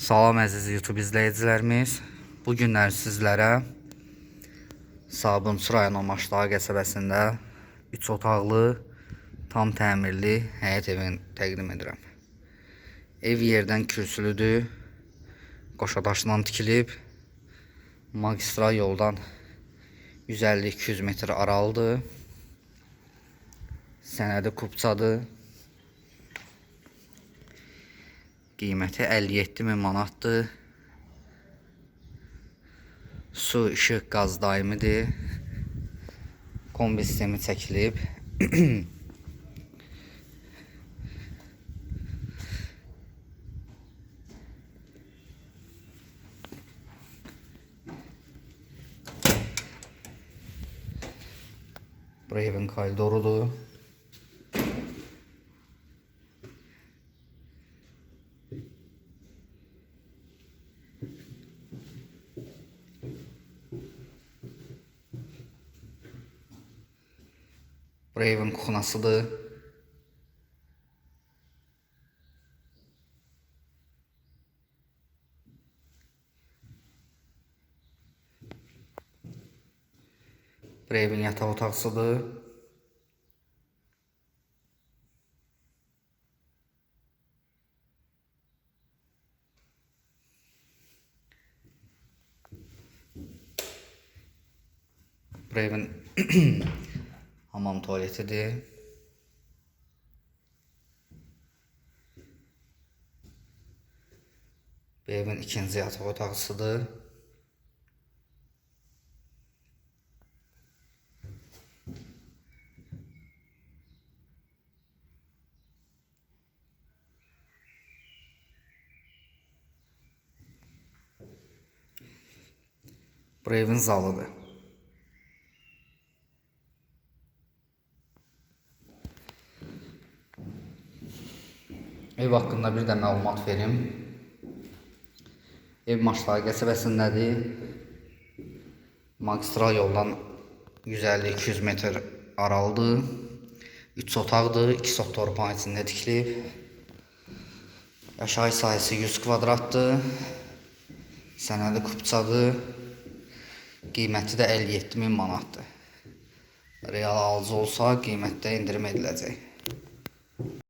Salam əziz YouTube izləyicilərimiz. Bu günlər sizlərə Sabunçu rayonu Maşlağı qəsəbəsində 3 otaqlı, tam təmirli həyət evini təqdim edirəm. Ev yerdən kürsülüdür. Qoşadaşdan tikilib. Magistral yoldan 150-200 metr aralıdır. Sənədi kupçadır. Qiyməti 57 min manatdır. Su, işıq, qaz daimidir. Kombi sistemi çəkilib. Bura evin kuxnasıdır. Bura evin yataq otaqsıdır. Bura evin hamam tuvaletidir. Bu evin ikinci yataq otaqsıdır. Bu evin zalıdır. Ev haqqında bir də məlumat verim. Ev Maşlağı qəsəbəsindədir. Magistral yoldan 150-200 metr aralıdır. 3 otaqdır, 2 sot torpağın içində tikilib. Yaşayış sahəsi 100 kvadratdır. Sənədi kupçadır. Qiyməti də 57 min manatdır. Real alıcı olsa qiymətdə endirim ediləcək.